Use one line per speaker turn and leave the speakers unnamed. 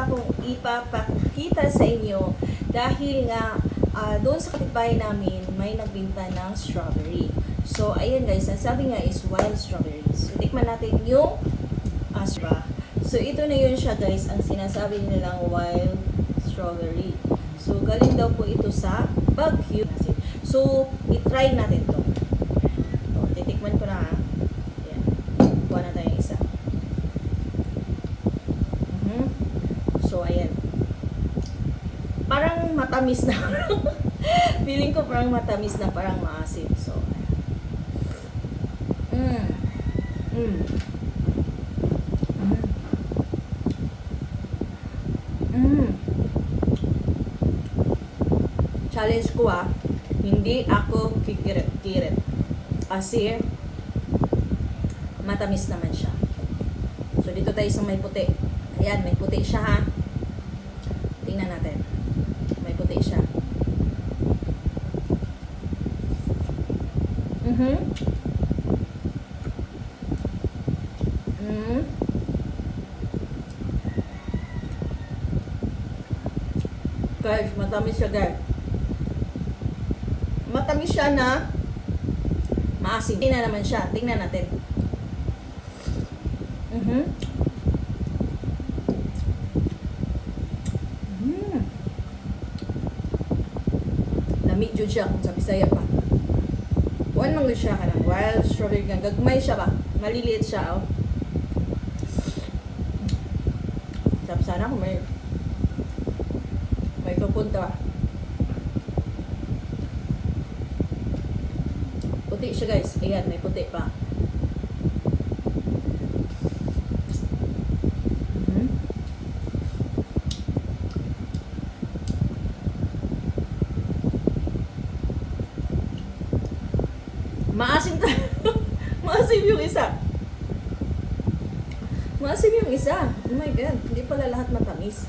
pala akong ipapakita sa inyo dahil nga ah, doon sa kapitbahay namin may nagbinta ng strawberry. So, ayan guys, ang sabi nga is wild strawberries. So, tikman natin yung asra. So, ito na yun siya guys, ang sinasabi nilang wild strawberry. So, galing daw po ito sa Baguio. So, itry natin to. So, titikman ko na ha. Ayan. Kuha na tayo isa. Mhm. So, ayan. Parang matamis na. Feeling ko parang matamis na, parang maasim. So. Mm. Mm. Mm. Mm. Challenge ko ah, hindi ako kikirit-kirit. Kasi, matamis naman siya. So, dito tayo sa may puti. Ayan, may puti siya ha. Tingnan natin. May puti siya. Mhm. Mhm. Guys, matamis siya guys. Matamis siya na maasim. Tingnan naman siya. Tingnan natin. Mhm. Mm. Lami jud siya kung sa Bisaya pa. Kuan man siya kanang wild strawberry nga gagmay siya ba? Maliliit siya oh. Sarap sana kung may may pupunta. Puti siya guys. Ayan, may puti pa. Mhm. Maasim ka. Maasim yung isa. Maasim yung isa. Oh my God. Hindi pala lahat matamis.